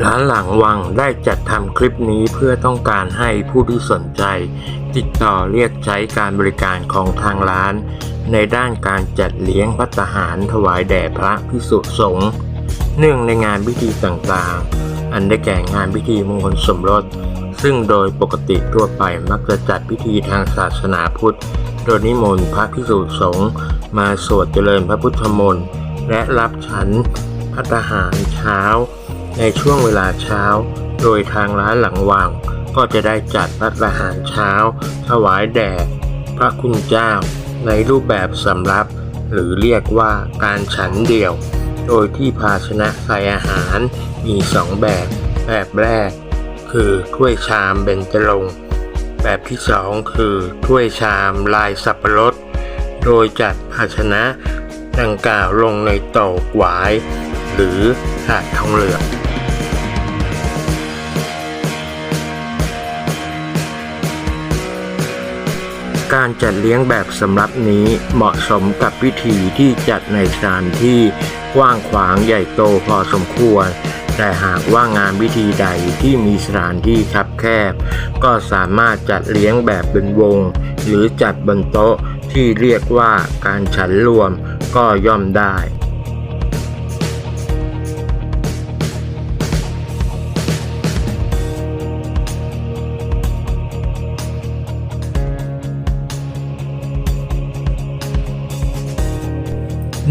ร้านหลังวังได้จัดทำคลิปนี้เพื่อต้องการให้ผู้ที่สนใจ ติดต่อเรียกใช้การบริการของทางร้าน ในด้านการจัดเลี้ยงพัตตาหารถวายแด่พระพิสุสงฆ์เนื่องในงานพิธีต่างๆ อันได้แก่งานพิธีมงคลสมรส ซึ่งโดยปกติทั่วไปมักจะจัดพิธีทางศาสนาพุทธ โดยนิมนต์พระพิสุสงฆ์มาสวดเจริญพระพุทธมนต์และรับฉันพัตตาหารเช้า ในช่วงเวลาเช้า โดยทางร้านหลังวังก็จะได้จัดพัตตาหารเช้า ถวายแด่พระคุณเจ้า ในรูปแบบสำรับ หรือเรียกว่าการฉันเดี่ยว โดยที่ภาชนะใส่อาหารมีสองแบบ แบบแรก คือถ้วยชามเบญจรงค์แบบที่สองคือถ้วยชามลายสับปะรด โดยจัดภาชนะดังกล่าวลงในโต๊ะหวาย หรือถาดทองเหลืองการจัดเลี้ยงแบบสำรับนี้เหมาะสมกับพิธีที่จัดในสถานที่กว้างขวางใหญ่โตพอสมควร แต่หากว่างานพิธีใดที่มีสถานที่คับแคบ ก็สามารถจัดเลี้ยงแบบเป็นวง หรือจัดบนโต๊ะที่เรียกว่าการฉันรวมก็ย่อมได้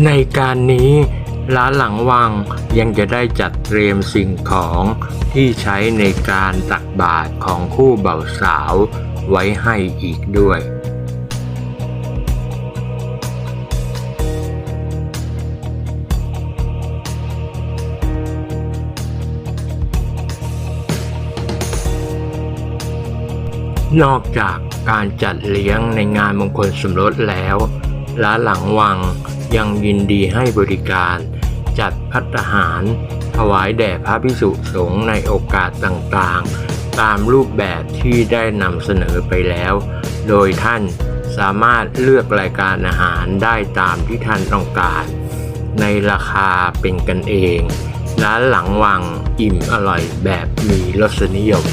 ในการนี้ร้านหลังวังยังจะได้จัดเตรียมสิ่งของที่ใช้ในการตักบาตรของคู่เบ่าวสาวไว้ให้อีกด้วย นอกจากการจัดเลี้ยงในงานมงคลสมรสแล้วร้านหลังวัง ยังยินดีให้บริการ จัดพัตตาหาร ถวายแด่พระพิสุสงฆ์ในโอกาสต่างๆ ตามรูปแบบที่ได้นำเสนอไปแล้ว โดยท่านสามารถเลือกรายการอาหารได้ตามที่ท่านต้องการ ในราคาเป็นกันเอง ร้านหลังวังอิ่มอร่อยแบบมีรสนิยม